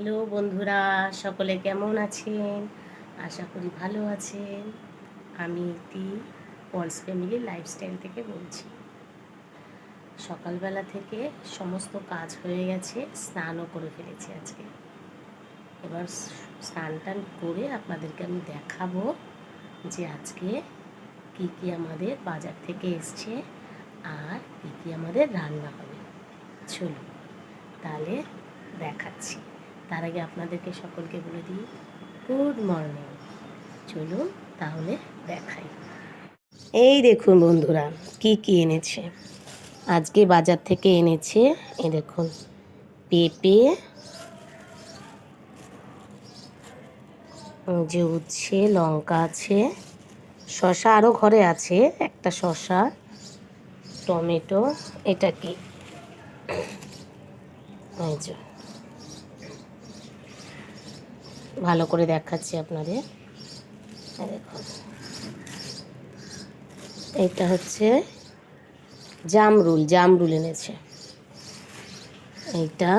Hello বন্ধুরা, সকলে কেমন আছেন? আশা করি ভালো আছেন। আমি একটি পলস ফ্যামিলি লাইফস্টাইল থেকে বলছি। সকালবেলা থেকে সমস্ত কাজ হয়ে গেছে, স্নানও করে ফেলেছি আজকে। এবার স্নান টান করে আপনাদেরকে আমি দেখাবো যে আজকে কী কী আমাদের বাজার থেকে এসছে আর কী কী আমাদের রান্না হবে। চলুন, তাহলে দেখাচ্ছি। তার আগে আপনাদেরকে সকলকে বলে দিই, গুড মর্নিং। চলুন তাহলে দেখাই। এই দেখুন বন্ধুরা, কি কি এনেছে। আজকে বাজার থেকে এনেছে, এ দেখুন, পেঁপে, যে উচ্ছে, লঙ্কা আছে শশা আরও ঘরে আছে, একটা শশা টমেটো, এটা কি? ভালো করে দেখাচ্ছি আপনাদের। এটা হচ্ছে জামরুল জামরুল এনেছে। এইটা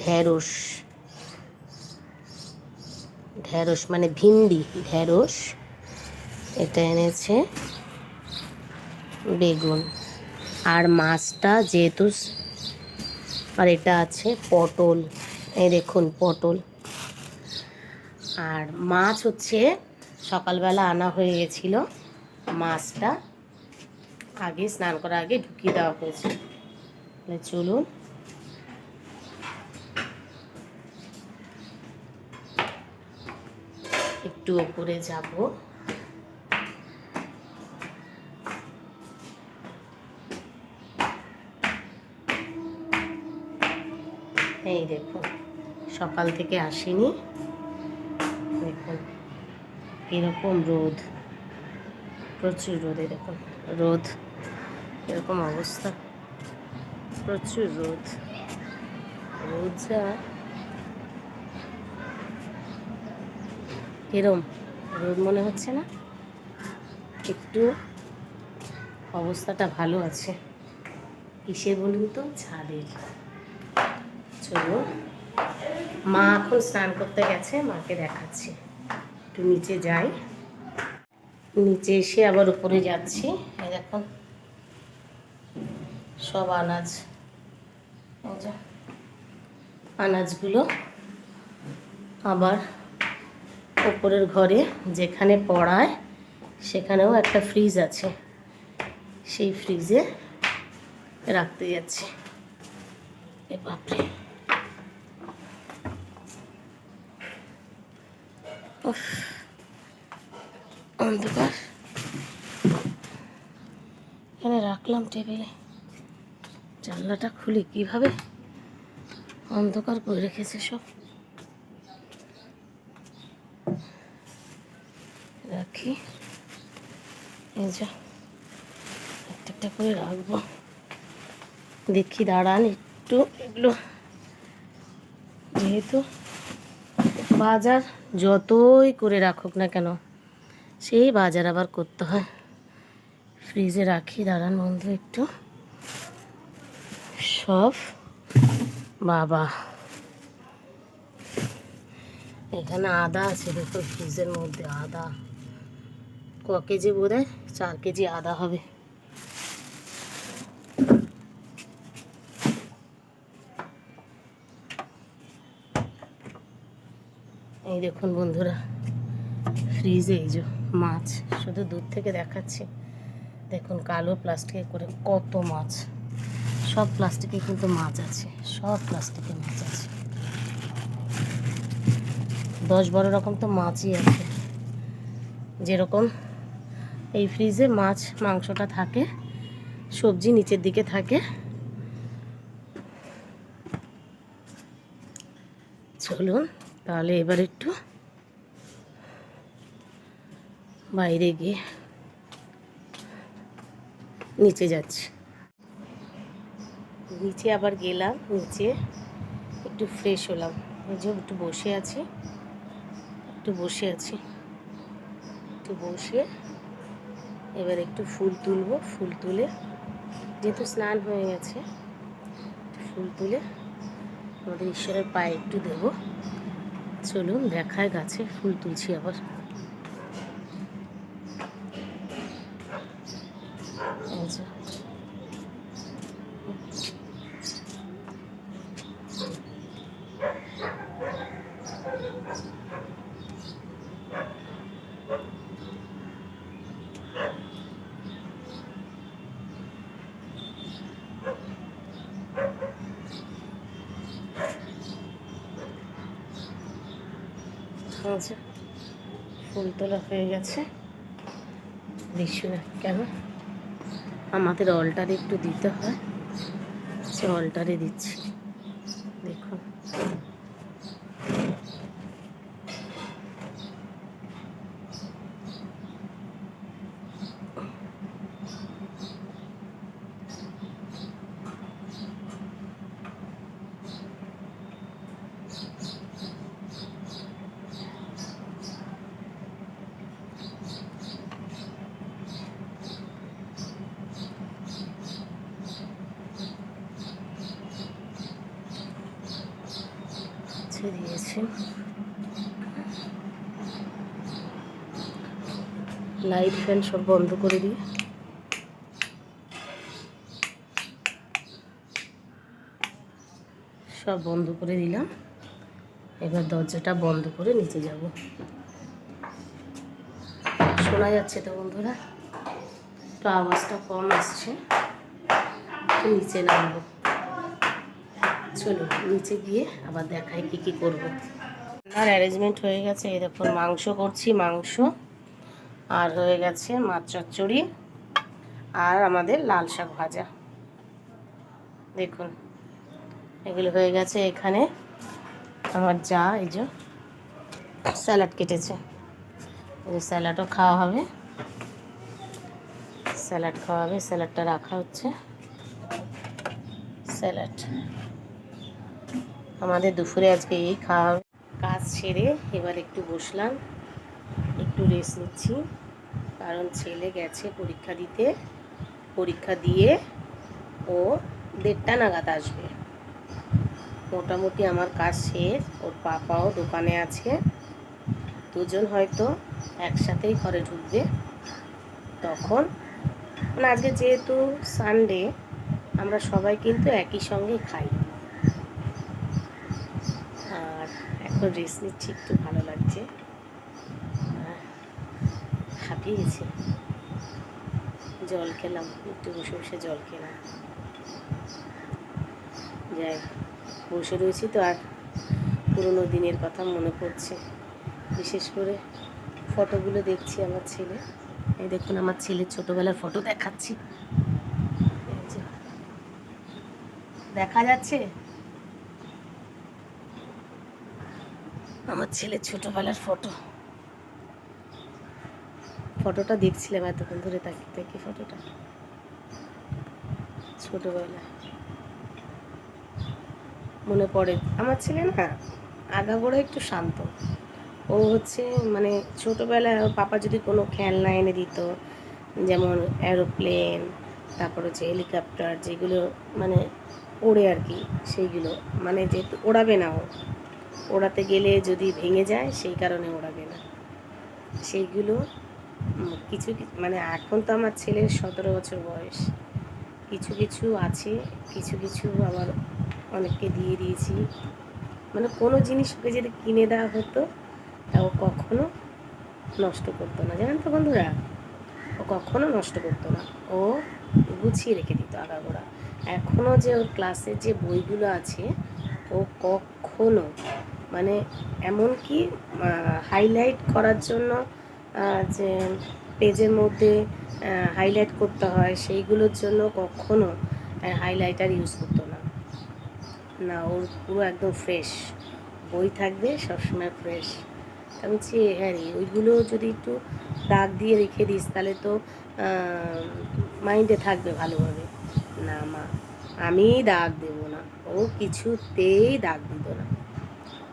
ঢেঁড়স ঢেঁড়স মানে ভিন্ডি, ঢেঁড়স। এটা এনেছে বেগুন। আর মাছটা যেহেতু, আর এটা আছে পটল। এই দেখুন পটল। আর মাছ হচ্ছে সকালবেলা আনা হয়ে গেছিল। মাছটা আগে স্নান করার আগে ঢুকিয়ে দেওয়া হয়েছে। চলুন। একটু ওপরে যাব। এই দেখুন, সকাল থেকে আসেনি। দেখুন এরকম রোদ, প্রচুর রোদে দেখুন, রোদ এরকম অবস্থা, প্রচুর রোদ রোদ যা। এরম রোদ মনে হচ্ছে না? একটু অবস্থাটা ভালো আছে। কিসের বলুন তো? ছাদের চলো। মা এখন স্নান করতে গেছে, মাকে দেখাচ্ছি। একটু নিচে যাই। নিচে এসে আবার উপরে যাচ্ছি। দেখুন সব আনাজ। আনাজগুলো আবার ওপরের ঘরে, যেখানে পড়ায়, সেখানেও একটা ফ্রিজ আছে। সেই ফ্রিজে রাখতে যাচ্ছি। এ বাপরে। অন্ধকার। এখানে রাখলাম টেবিলে। জানলাটা খুলি কীভাবে? অন্ধকার করে রেখেছে সব। রাখি। এই যা। একটা একটা করে রাখব। দেখি দাঁড়ান একটু। এগুলো যেহেতু বাজার যতই করে রাখুক না কেন, সেই বাজার আবার করতে হয়। ফ্রিজে রাখি, দাঁড়ান বন্ধু একটু। সব বাবা। এখানে আদা আছে দেখো ফ্রিজের মধ্যে আদা। ক কেজি বোধ চার কেজি আদা হবে। এই দেখুন বন্ধুরা, ফ্রিজে এই যে মাছ, শুধু দূর থেকে দেখাচ্ছি। দেখুন কালো প্লাস্টিকে করে কত মাছ। সব প্লাস্টিকে কিন্তু মাছ আছে, সব প্লাস্টিকে মাছ আছে। দশ বারো রকম তো মাছই আছে। যেরকম এই ফ্রিজে মাছ, মাংসটা থাকে, সবজি নিচের দিকে থাকে। চলুন তাহলে এবার একটু বাইরে গিয়ে নিচে যাচ্ছি। নিচে আবার গেলাম, নিচে একটু ফ্রেশ হলাম। যে একটু বসে আছি, একটু বসে আছি। একটু বসে এবার একটু ফুল তুলবো, ফুল তুলে যেহেতু স্নান হয়ে গেছে ফুল তুলে আমাদের ঈশ্বরের পায়ে একটু দেবো। চলুন দেখায় গাছে ফুল তুলছি আবার এই যে। আচ্ছা ফুল তোলা হয়ে গেছে। দিচ্ছি না, কেন? আমাদের অল্টারে একটু দিতে হয়। সে অল্টারে দিচ্ছি। দেখুন। ছেড়ে দিয়েছি। লাইট ফ্যান সব বন্ধ করে দিয়ে সব বন্ধ করে দিলাম। এবার দরজাটা বন্ধ করে নিচে যাব। শোনা যাচ্ছে তো বন্ধুরা? তো আওয়াজটা কম আসছে। নিচে নামবো। চলো নিচে গিয়ে আবার দেখাই কি কি করব। আর অ্যারেঞ্জমেন্ট হয়ে গেছে, এই দেখুন মাংস করছি, মাংস। আর হয়ে গেছে মাছ চচ্চড়ি আর আমাদের লাল শাক ভাজা। দেখুন, এগুলো হয়ে গেছে এখানে আমার যা, এই যে স্যালাড কেটেছে। এই যে স্যালাডও খাওয়া হবে। স্যালাড খাওয়া হবে, স্যালাডটা রাখা হচ্ছে। স্যালাড। আমাদের দুপুরে আজকে এই খাওয়া কাজ ছেড়ে এবার একটু বসলাম, একটু রেস্ট নিচ্ছি। কারণ ছেলে গেছে পরীক্ষা দিতে, পরীক্ষা দিয়ে ও দেড়টা নাগাদ আসবে। মোটামুটি আমার কাজ শেষ ওর পাপাও দোকানে আছে, দুজন হয়তো একসাথেই ঘরে ঢুকবে। তখন মানে আজকে যেহেতু সানডে আমরা সবাই কিন্তু একই সঙ্গে খাই আর এখন রেস্ট নিচ্ছি, একটু ভালো লাগছে। হাঁপিয়ে গেছি জল খেলাম, একটু বসে বসে জল খেলাম। যাই বসে রয়েছি তো আর পুরোনো দিনের কথা মনে পড়ছে। বিশেষ করে ফটোগুলো দেখছি আমার ছেলে। এই দেখুন, আমার ছেলের ছোটোবেলার ফটো দেখাচ্ছি। দেখা যাচ্ছে? আমার ছেলে ছোটবেলার ফটো। ফটোটা দেখছিলাম এতক্ষণ ধরে তাকিয়ে তাকিয়ে ফটোটা। ছোটবেলা মনে পড়ে। আমার ছেলে না আগাগোড়া একটু শান্ত। ও হচ্ছে মানে ছোটোবেলায় পাপা যদি কোনো খেলনা এনে দিত, যেমন অ্যারোপ্লেন তারপর হচ্ছে হেলিকপ্টার যেগুলো মানে ওড়ে আর কি, সেইগুলো। মানে যেহেতু ওড়াবে না ও। ওড়াতে গেলে যদি ভেঙে যায়, সেই কারণে ওড়াবে না। সেইগুলো কিছু মানে এখন তো আমার ছেলের সতেরো বছর বয়স। কিছু কিছু আছে, কিছু কিছু আবার অনেককে দিয়ে দিয়েছি। মানে কোনো জিনিস ওকে যদি কিনে দেওয়া হতো, তা ও কখনো নষ্ট করতো না। জানেন তো বন্ধুরা, ও কখনো নষ্ট করতো না। ও গুছিয়ে রেখে দিত আগাগোড়া। এখনও যে ওর ক্লাসের যে বইগুলো আছে, ও কখনো মানে এমনকি হাইলাইট করার জন্য যে পেজের মধ্যে হাইলাইট করতে হয়, সেইগুলোর জন্য কখনো হাইলাইটার ইউজ করতো না। না, ওর পুরো একদম ফ্রেশ বই থাকবে, সবসময় ফ্রেশ আমি বলছি হ্যাঁ রে, ওইগুলো যদি একটু দাগ দিয়ে রেখে দিস, তাহলে তো মাইন্ডে থাকবে ভালোভাবে। না মা, আমি দাগ দেব না। ও কিছুতেই দাগ দিত না।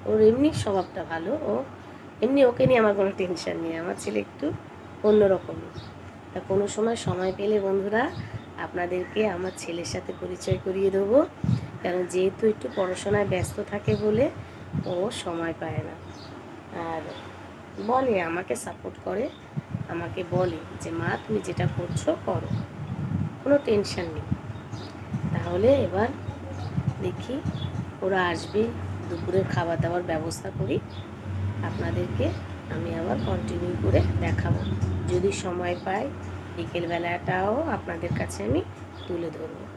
ওর এমনি স্বভাবটা ভালো, ও এমনি ওকে নিয়ে আমার কোনো টেনশন নেই, আমার ছেলে একটু অন্যরকমই। তা কোনো সময় সময় পেলে বন্ধুরা, আপনাদেরকে আমার ছেলের সাথে পরিচয় করিয়ে দেবো। কারণ যেহেতু একটু পড়াশোনায় ব্যস্ত থাকে বলে ও সময় পায় না। আর বলে, আমাকে সাপোর্ট করে, আমাকে বলে যে, মা, তুমি যেটা করছ, করো। কোনো টেনশন নেই। তাহলে এবার দেখি ওরা আসবে দুপুরের খাবার দাবার ব্যবস্থা করি। আপনাদেরকে আমি আবার কন্টিনিউ করে দেখাবো। যদি সময় পাই, বিকেলবেলাটাও আপনাদের কাছে আমি তুলে ধরবো।